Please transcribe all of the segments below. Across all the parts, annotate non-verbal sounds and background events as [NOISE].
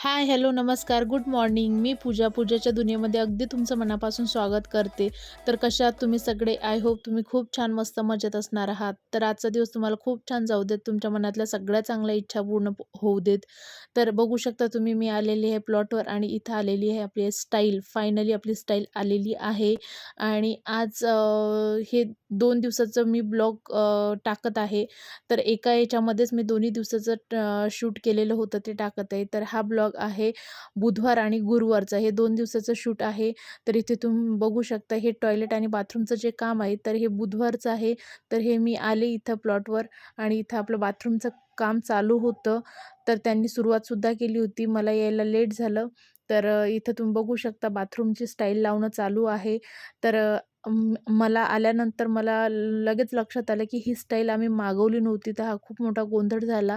हाय, hello, नमस्कार, good morning. मी पूजा. पूजाच्या दुनियेमध्ये अगदी तुमचं मनापासून स्वागत करते. तर कशात तुम्ही सगळे? आय होप तुम्ही खूप छान मस्त मजेत असणार आहात. तर आजचा दिवस तुम्हाला खूप छान जाऊ देत. तुमच्या मनातल्या सगळ्या चांगल्या इच्छा पूर्ण होऊ देत. तर बघू शकता तुम्ही मी आलेली आहे प्लॉटवर आणि इथं आलेली आहे आपली स्टाईल. फायनली आपली स्टाईल आलेली आहे आणि आज हे दोन दिवसाचं मी ब्लॉग टाकत आहे. तर एका याच्यामध्येच मी दोन्ही दिवसाचं शूट केलेलं होतं ते टाकत आहे. तर हा ब्लॉग आहे बुधवार आणि गुरुवारचा. हे दोन दिवसाचं शूट आहे. तर इथे तुम्ही बघू शकता हे टॉयलेट आणि बाथरूमचं जे काम आहे, तर हे बुधवारचं आहे. तर हे मी आले इथं प्लॉटवर आणि इथं आपलं बाथरूमचं काम चालू होतं. तर त्यांनी सुरुवातसुद्धा केली होती. मला यायला लेट झालं. तर इथं तुम्ही बघू शकता बाथरूमची स्टाईल लावणं चालू आहे. तर मला आल्यानंतर मला लगेच लक्षात आलं, की ही स्टाईल आम्ही मागवली नव्हती. तर हा खूप मोठा गोंधळ झाला.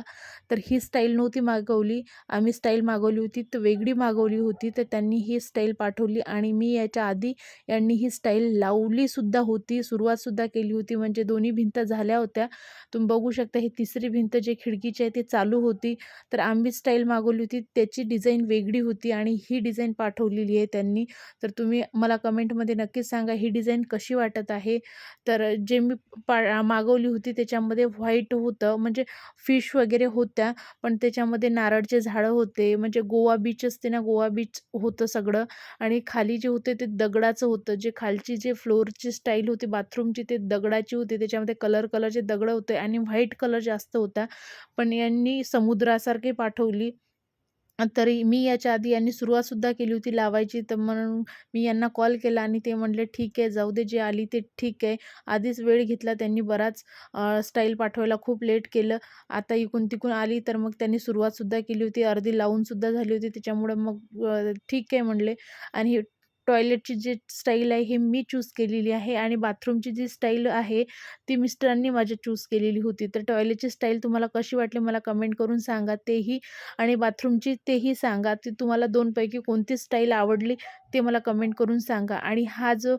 तर ही स्टाईल नव्हती मागवली. आम्ही स्टाईल मागवली होती तर वेगळी मागवली होती. तर त्यांनी ही स्टाईल पाठवली आणि मी याच्या आधी यांनी ही स्टाईल लावलीसुद्धा होती. सुरुवातसुद्धा केली होती. म्हणजे दोन्ही भिंत झाल्या होत्या. तुम्ही बघू शकता ही तिसरी भिंत जी खिडकीची आहे ती चालू होती. तर आम्ही स्टाईल मागवली होती त्याची डिझाईन वेगळी होती आणि ही डिझाईन पाठवलेली आहे त्यांनी. तर तुम्ही मला कमेंटमध्ये नक्कीच सांगा ही डिझाईन कशी वाटत आहे. तर जे मी पा मागवली होती त्याच्यामध्ये व्हाईट होतं म्हणजे फिश वगैरे होत्या. पण त्याच्यामध्ये नारळचे झाडं होते. म्हणजे गोवा बीच असते ना, गोवा बीच होतं सगळं आणि खाली जे होते ते दगडाचं होतं. जे खालची जे फ्लोअरची स्टाईल होती बाथरूमची ते दगडाची होती. त्याच्यामध्ये कलर कलरचे दगडं होते आणि व्हाईट कलर जास्त होता. पण यांनी समुद्रासारखी पाठवली. तरी मी याच्या आधी यांनी सुरुवातसुद्धा केली होती लावायची. तर म्हणून मी यांना कॉल केला आणि ते म्हटले, "ठीक आहे, जाऊ दे. जे आली ते ठीक आहे." आधीच वेळ घेतला त्यांनी बराच. स्टाईल पाठवायला खूप लेट केलं. आता इकून-तिकून आली तर मग त्यांनी सुरुवातसुद्धा केली होती. अर्धी लावूनसुद्धा झाली होती. त्याच्यामुळे मग ठीक आहे म्हणले आणि टॉयलेटची जी स्टाईल आहे ही मी चूज केलेली आहे आणि बाथरूमची जी स्टाईल आहे ती मिस्टरांनी माझ्या चूज केलेली होती. तर टॉयलेटची स्टाईल तुम्हाला कशी वाटली मला कमेंट करून सांगा तेही आणि बाथरूमची तेही सांगा. ती तुम्हाला दोनपैकी कोणती स्टाईल आवडली ते मला कमेंट करून सांगा. आणि हा जो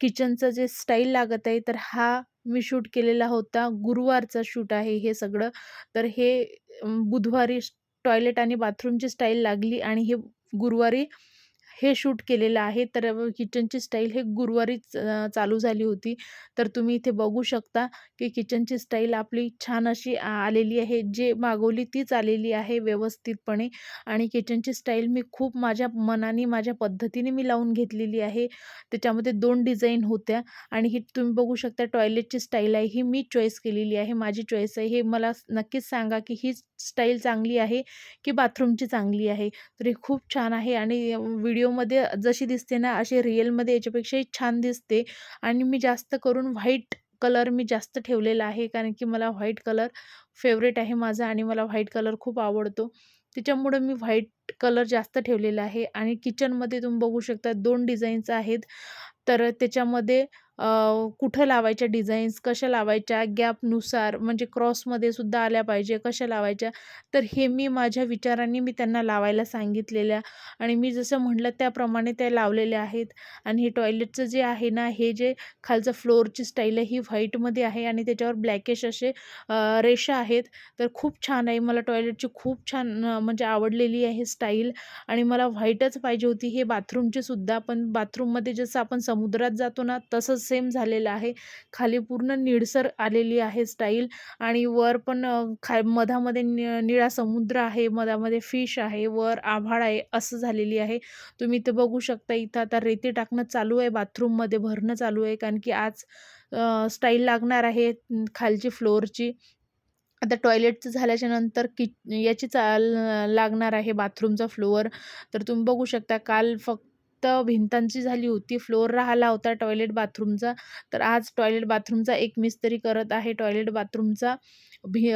किचनचं जे स्टाईल लागत आहे तर हा मी शूट केलेला होता. गुरुवारचा शूट आहे हे सगळं. तर हे बुधवारी टॉयलेट आणि बाथरूमची स्टाईल लागली आणि हे गुरुवारी हे शूट केलेलं आहे. तर किचनची स्टाईल हे गुरुवारीच चालू झाली होती. तर तुम्ही इथे बघू शकता, की किचनची स्टाईल आपली छान अशी आलेली आहे. जे मागवली तीच आलेली आहे व्यवस्थितपणे आणि किचनची स्टाईल मी खूप माझ्या मनाने, माझ्या पद्धतीने मी लावून घेतलेली आहे. त्याच्यामध्ये दोन डिझाईन होत्या आणि ही तुम्ही बघू शकता टॉयलेटची स्टाईल आहे. ही मी चॉईस केलेली आहे. माझी चॉईस आहे. हे मला नक्कीच सांगा, की हीच स्टाईल चांगली आहे, की बाथरूमची चांगली आहे. तर हे खूप छान आहे आणि व्हिडिओमध्ये जशी दिसते ना, अशी रिअलमध्ये याच्यापेक्षाही छान दिसते आणि मी जास्त करून व्हाईट कलर मी जास्त ठेवलेला आहे. कारण की मला व्हाईट कलर फेवरेट आहे माझा आणि मला व्हाईट कलर खूप आवडतो. त्याच्यामुळं मी व्हाईट कलर जास्त ठेवलेला आहे आणि किचनमध्ये तुम्ही बघू शकता दोन डिझाईन्स आहेत. तर त्याच्यामध्ये कुठं लावायच्या डिझाईन्स, कशा लावायच्या, गॅपनुसार म्हणजे क्रॉसमध्ये सुद्धा आल्या पाहिजे, कशा लावायच्या. तर हे मी माझ्या विचारांनी मी त्यांना लावायला सांगितलेल्या आणि मी जसं म्हटलं त्याप्रमाणे त्या लावलेल्या आहेत. आणि हे टॉयलेटचं जे आहे ना, हे जे खालचं फ्लोअरची स्टाईल आहे ही व्हाईटमध्ये आहे आणि त्याच्यावर ब्लॅकेश असे रेषा आहेत. तर खूप छान आहे. मला टॉयलेटची खूप छान म्हणजे आवडलेली आहे स्टाईल आणि मला व्हाईटच पाहिजे होती हे बाथरूमची सुद्धा. पण बाथरूममध्ये जसं आपण समुद्रात जातो ना, तसंच सेम झालेलं आहे. खाली पूर्ण निळसर आलेली आहे स्टाईल आणि वर पण खा मधामध्ये नि निळा समुद्र आहे, मधामध्ये फिश आहे, वर आभाळ आहे, असं झालेली आहे. तुम्ही इथं बघू शकता इथं आता रेती टाकणं चालू आहे बाथरूममध्ये भरणं चालू आहे. कारण की आज स्टाईल लागणार आहे खालची फ्लोअरची. आता टॉयलेटचं झाल्याच्यानंतर कि याची चाल लागणार आहे बाथरूमचा फ्लोअर. तर तुम्ही बघू शकता काल फक्त भिंतांची झाली होती. फ्लोअर राहिला होता टॉयलेट बाथरूमचा. तर आज टॉयलेट बाथरूमचा एक मिस्त्री करत आहे. टॉयलेट बाथरूमचा भी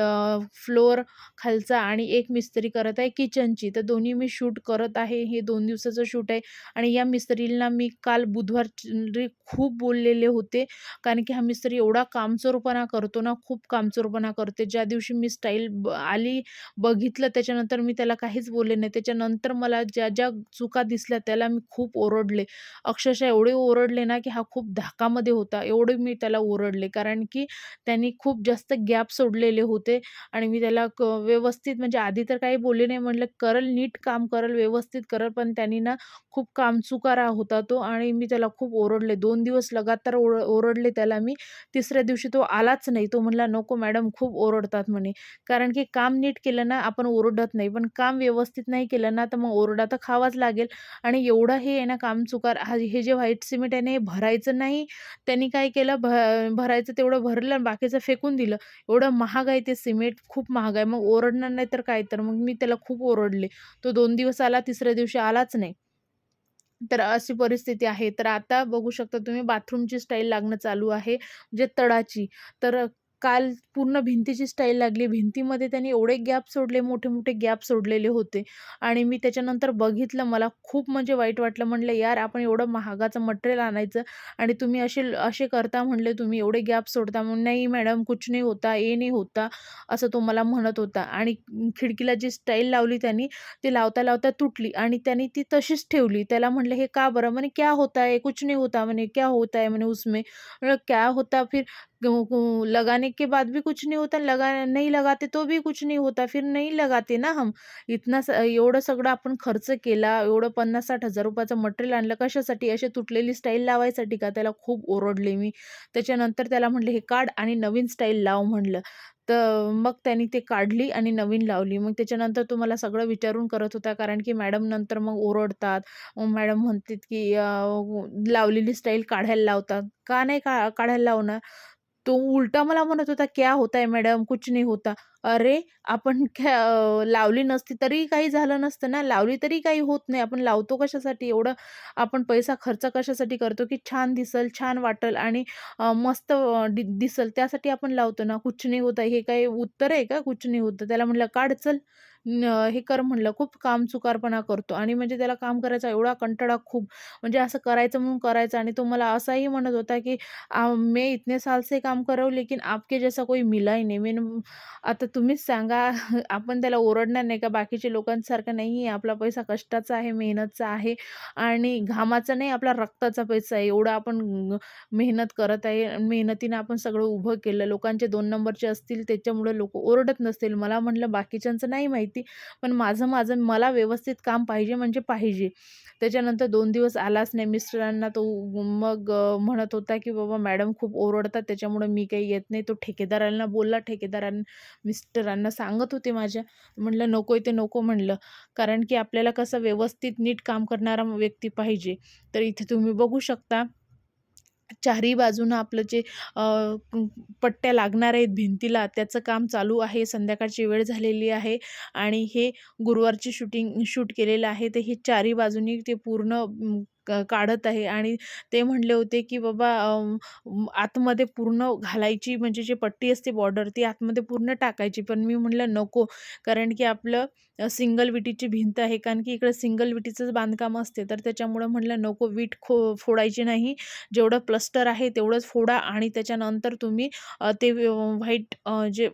फ्लोअर खालचा आणि एक मिस्त्री करत आहे किचनची. तर दोन्ही मी शूट करत आहे. हे दोन दिवसाचं शूट आहे आणि या मिस्त्रीला मी काल बुधवारी खूप बोललेले होते. कारण की हा मिस्त्री एवढा कामचोरपणा करतो ना, खूप कामचोरपणा करते. ज्या दिवशी मी स्टाईल ब आली, बघितलं त्याच्यानंतर मी त्याला काहीच बोलले नाही. त्याच्यानंतर मला ज्या, ज्या चुका दिसल्या त्याला मी खूप ओरडले. अक्षरशः एवढे ओरडले ना, की हा खूप धाकामध्ये होता. एवढे मी त्याला ओरडले. कारण की त्यांनी खूप जास्त गॅप सोडलेले ओरडलेले होते आणि मी त्याला क व्यवस्थित म्हणजे आधी तर काही बोलले नाही म्हटलं करल नीट काम करल व्यवस्थित करल पण त्यांनी ना खूप कामचुकारा होता तो आणि मी त्याला खूप ओरडले. दोन दिवस लगातार ओर ओरडले त्याला मी. तिसऱ्या दिवशी तो आलाच नाही. तो म्हणला नको मॅडम खूप ओरडतात म्हणे. कारण की काम नीट केलं ना आपण ओरडत नाही. पण काम व्यवस्थित नाही केलं ना तर मग ओरडा तर खावाच लागेल. आणि एवढं हे आहे ना काम चुकार हा हे जे व्हाईट सिमेंट आहे ना हे भरायचं नाही. त्यांनी काय केलं भ भरायचं तेवढं भरलं आणि बाकीचं फेकून दिलं. एवढं महाग आहे ते सिमेंट खूप महाग आहे. मग ओरडणार नाही तर काय? तर मग मी त्याला खूप ओरडले. तो दोन दिवस आला तिसऱ्या दिवशी आलाच नाही. तर अशी परिस्थिती आहे. तर आता बघू शकता तुम्ही बाथरूमची स्टाईल लागणं चालू आहे म्हणजे तळाची. तर काल पूर्ण भिंतीची स्टाईल लागली. भिंतीमध्ये त्यांनी एवढे गॅप सोडले मोठे मोठे गॅप सोडलेले होते. आणि मी त्याच्यानंतर बघितलं मला खूप म्हणजे वाईट वाटलं. म्हणलं यार आपण एवढं महागाचं मटेरियल आणायचं आणि तुम्ही असे असे करता म्हणले तुम्ही एवढे गॅप सोडता म्हणून. नाही मॅडम कुछ नाही होता ये नाही होता असं तो मला म्हणत होता. आणि खिडकीला जी स्टाईल लावली त्यांनी ती लावता लावता तुटली. आणि त्यांनी ती तशीच ठेवली. त्याला म्हणलं हे का बरं? म्हणे क्या होता है? कुछ नाही होता म्हणे. क्या होता है? म्हणे उसमें. क्या होता फिर? लगाने के बाद भी कुछ नहीं होता लगा नहीं लगाते तो भी कुछ नहीं होता फिर नहीं लगाते ना हम. इतना स एवढं सगळं आपण खर्च केला एवढं पन्नास साठ हजार रुपयाचं मटेरियल आणलं कशासाठी? असे तुटलेली स्टाईल लावायसाठी का? त्याला खूप ओरडले मी. त्याच्यानंतर त्याला म्हटले हे काढ आणि नवीन स्टाईल लाव म्हणलं तर मग त्यांनी ते काढली आणि नवीन लावली. मग त्याच्यानंतर तो मला सगळं विचारून करत होता कारण की मॅडम नंतर मग ओरडतात. मॅडम म्हणतात की लावलेली स्टाईल काढायला लावतात. का नाही का काढायला लावणार? तो उलटा मला म्हणत होता क्या होता है मॅडम? कुछ नहीं होता. अरे आपण [LAUGHS] ख्या लावली नसती तरी काही झालं नसतं ना. लावली तरी काही होत नाही. आपण लावतो कशासाठी? एवढं आपण पैसा खर्च कशासाठी करतो की छान दिसल छान वाटेल आणि मस्त दि दिसल. त्यासाठी आपण लावतो ना. कुछ नाही होता हे काही उत्तर आहे का? कुछ नाही होतं. त्याला म्हटलं काढ चल. हे कर म्हणलं खूप काम चुकारपणा करतो. आणि म्हणजे त्याला काम करायचा एवढा कंटाळा खूप. म्हणजे असं करायचं म्हणून करायचं. आणि तो मला असाही म्हणत होता की मे इतने साल से काम कर लेकिन आपके जैसा कोई मिला ही मेन मी आता तुम्हीच सांगा. [LAUGHS] आपण त्याला ओरडणार नाही का? बाकीच्या लोकांसारखं नाही आहे आपला पैसा कष्टाचा आहे मेहनतचा आहे आणि घामाचा नाही आपला रक्ताचा पैसा आहे. एवढा आपण मेहनत करत आहे मेहनतीने आपण सगळं उभं केलं. लोकांचे दोन नंबरचे असतील त्याच्यामुळे लोक ओरडत नसतील. मला म्हटलं बाकीच्यांचं नाही माहिती पण माझं माझं मला व्यवस्थित काम पाहिजे म्हणजे पाहिजे. त्याच्यानंतर दोन दिवस आलाच नाही मिस्टरांना. तो मग म्हणत होता की बाबा मॅडम खूप ओरडतात त्याच्यामुळे मी काही येत नाही. तो ठेकेदारांना बोलला. ठेकेदारांना मिस्टरांना सांगत होते माझ्या. म्हटलं नको आहे ते नको म्हणलं कारण की आपल्याला कसं व्यवस्थित नीट काम करणारा व्यक्ती पाहिजे. तर इथे तुम्ही बघू शकता चारही बाजूनं आपलं जे पट्ट्या लागणार आहेत भिंतीला त्याचं काम चालू आहे. संध्याकाळची वेळ झालेली आहे आणि हे गुरुवारची शूटिंग शूट केलेलं आहे. तर हे चारही बाजूनी ते पूर्ण क काढत आहे. आणि ते म्हणले होते की बाबा आतमध्ये पूर्ण घालायची म्हणजे जी पट्टी असते बॉर्डर ती आतमध्ये पूर्ण टाकायची. पण मी म्हटलं नको. कारण की आपलं सिंगल विटीची भिंत आहे. कारण की इकडे सिंगल विटीचंच बांधकाम असते. तर त्याच्यामुळं म्हटलं नको वीट खो फोडायची नाही. जेवढं प्लस्टर आहे तेवढंच फोडा आणि त्याच्यानंतर तुम्ही ते व्हाईट जे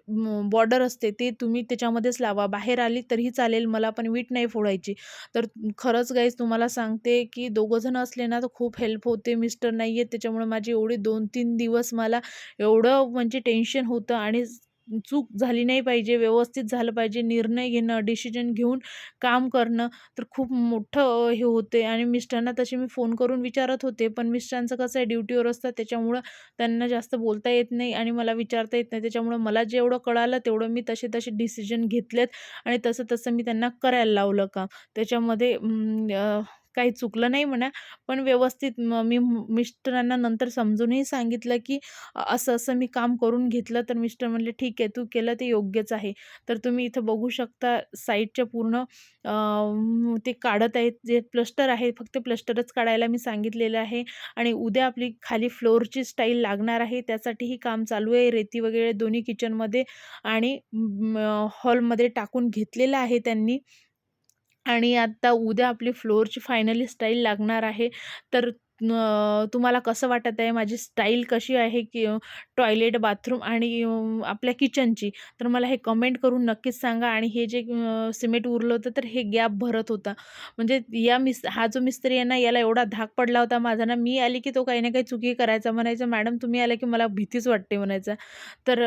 बॉर्डर असते ते तुम्ही त्याच्यामध्येच लावा. बाहेर आली तरीही चालेल. मला पण वीट नाही फोडायची. तर खरंच गाईज तुम्हाला सांगते की दोघं जण असले ना तर खूप हेल्प होते. मिस्टर नाही आहेत त्याच्यामुळे माझी एवढी दोन तीन दिवस मला एवढं म्हणजे टेन्शन होतं आणि चूक झाली नाही पाहिजे व्यवस्थित झालं पाहिजे निर्णय घेणं डिसिजन घेऊन काम करणं तर खूप मोठं हे होते. आणि मिस्टरांना तसे मी फोन करून विचारत होते पण मिस्टरांचं कसं आहे ड्युटीवर असतात त्याच्यामुळं त्यांना जास्त बोलता येत नाही आणि मला विचारता येत नाही. त्याच्यामुळं मला जेवढं कळालं तेवढं मी तसे तसे डिसिजन घेतलेत आणि तसं तसं मी त्यांना करायला लावलं का? त्याच्यामध्ये काही चुकलं नाही म्हणा पण व्यवस्थित मी मिस्टरांना नंतर समजूनही सांगितलं की असं असं मी काम करून घेतलं तर मिस्टर म्हणले ठीक आहे तू केलं ते योग्यच आहे. तर तुम्ही इथं बघू शकता साईडच्या पूर्ण ते काढत आहेत जे प्लस्टर आहे फक्त प्लस्टरच काढायला मी सांगितलेलं आहे. आणि उद्या आपली खाली फ्लोअरची स्टाईल लागणार आहे त्यासाठीही काम चालू आहे रेती वगैरे दोन्ही किचनमध्ये आणि हॉलमध्ये टाकून घेतलेलं आहे त्यांनी. आणि आता उद्या आपली फ्लोअरची फायनली स्टाईल लागणार आहे. तर तुम्हाला कसं वाटत आहे? माझी स्टाईल कशी आहे की टॉयलेट बाथरूम आणि आपल्या किचनची? तर मला हे कमेंट करून नक्कीच सांगा आणि हे जे सिमेंट उरलं होतं तर हे गॅप भरत होता. म्हणजे या मिस हा जो मिस्त्री आहे ना याला एवढा धाक पडला होता माझा ना मी आली की तो काही ना काही चुकी करायचा म्हणायचा मॅडम तुम्ही आला की मला भीतीच वाटते म्हणायचा. तर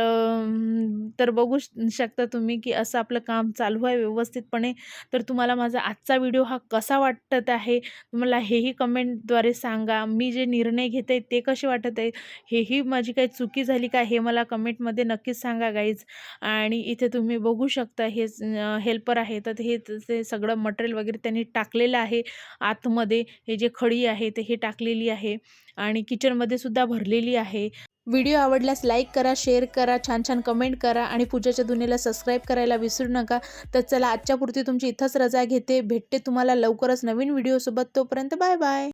तर बघू शकता तुम्ही की असं आपलं काम चालू आहे व्यवस्थितपणे. तर तुम्हाला माझा आजचा व्हिडिओ हा कसा वाटत आहे? मला हेही कमेंटद्वारे सांग. मी जे निर्णय घेते ते कसे वाटत आहे हेही माझी काही चुकी झाली का हे मला कमेंटमध्ये नक्कीच सांगा गाईज आणि इथे तुम्ही बघू शकता हे हेल्पर आहे तर हे ते सगळं मटेरियल वगैरे त्यांनी टाकलेलं आहे. आतमध्ये हे जे खडी आहे ते हे टाकलेली आहे. आणि किचनमध्ये सुद्धा भरलेली आहे. व्हिडिओ आवडल्यास लाईक करा शेअर करा छान छान कमेंट करा आणि पूजाच्या दुनियेला सबस्क्राईब करायला विसरू नका. तर चला आजच्या पुरती तुमची इथंच रजा घेते. भेटते तुम्हाला लवकरच नवीन व्हिडिओसोबत तोपर्यंत बाय बाय